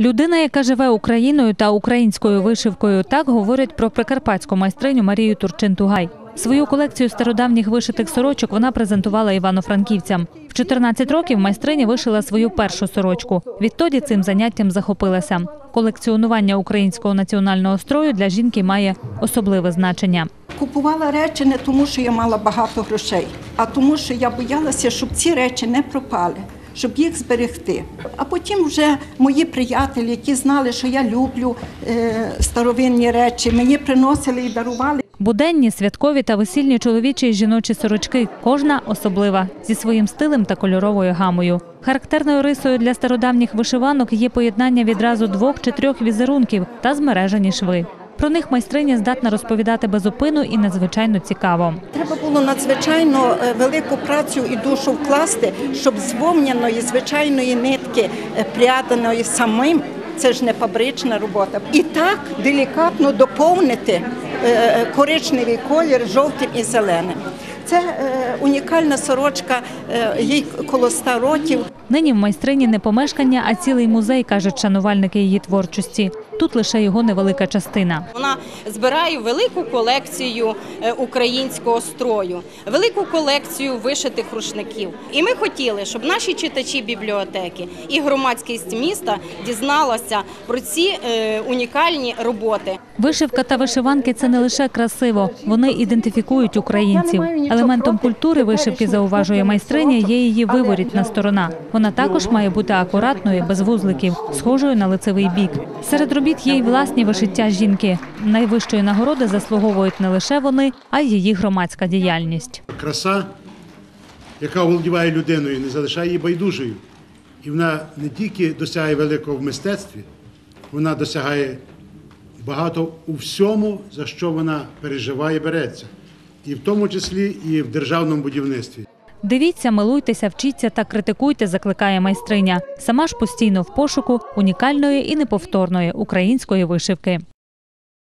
Людина, яка живе Україною та українською вишивкою, так говорять про прикарпатську майстриню Марію Турчин-Тугай. Свою колекцію стародавніх вишитих сорочок вона презентувала івано-франківцям. В 14 років майстриня вишила свою першу сорочку. Відтоді цим заняттям захопилася. Колекціонування українського національного строю для жінки має особливе значення. Купувала речі не тому, що я мала багато грошей, а тому, що я боялася, щоб ці речі не пропали, щоб їх зберегти. А потім вже мої приятелі, які знали, що я люблю е, старовинні речі, мені приносили і дарували. Буденні, святкові та весільні чоловічі і жіночі сорочки, кожна особлива зі своїм стилем та кольоровою гамою. Характерною рисою для стародавніх вишиванок є поєднання відразу двох чи трьох візерунків та змережені шви. Про них майстриня здатна розповідати безупину і надзвичайно цікаво. Треба було надзвичайно е, велику працю і душу вкласти, щоб з вовняної звичайної нитки, е, пряданої самим, це ж не фабрична робота, і так делікатно доповнити е, коричневий колір жовтим і зеленим. Це унікальна сорочка, їй коло 100 років. Нині в майстрині не помешкання, а цілий музей, кажуть шанувальники її творчості. Тут лише його невелика частина. Вона збирає велику колекцію е, українського строю, велику колекцію вишитих рушників. І ми хотіли, щоб наші читачі бібліотеки і громадськість міста дізналася про ці е, унікальні роботи. Вишивка та вишиванки це не лише красиво, вони ідентифікують українців. Елементом культури вишивки, зауважує майстриня, є її виворітна сторона. Вона також має бути акуратною, без вузликів, схожою на лицевий бік. Серед робіт є й власні вишиття жінки. Найвищої нагороди заслуговують не лише вони, а й її громадська діяльність. краса, яка оволодіває людиною, не залишає її байдужою. І вона не тільки досягає великого в мистецтві, вона досягає багато у всьому, за що вона переживає, береться. І в тому числі і в державному будівництві. Дивіться, милуйтеся, вчіться та критикуйте, закликає майстриня. Сама ж постійно в пошуку унікальної і неповторної української вишивки.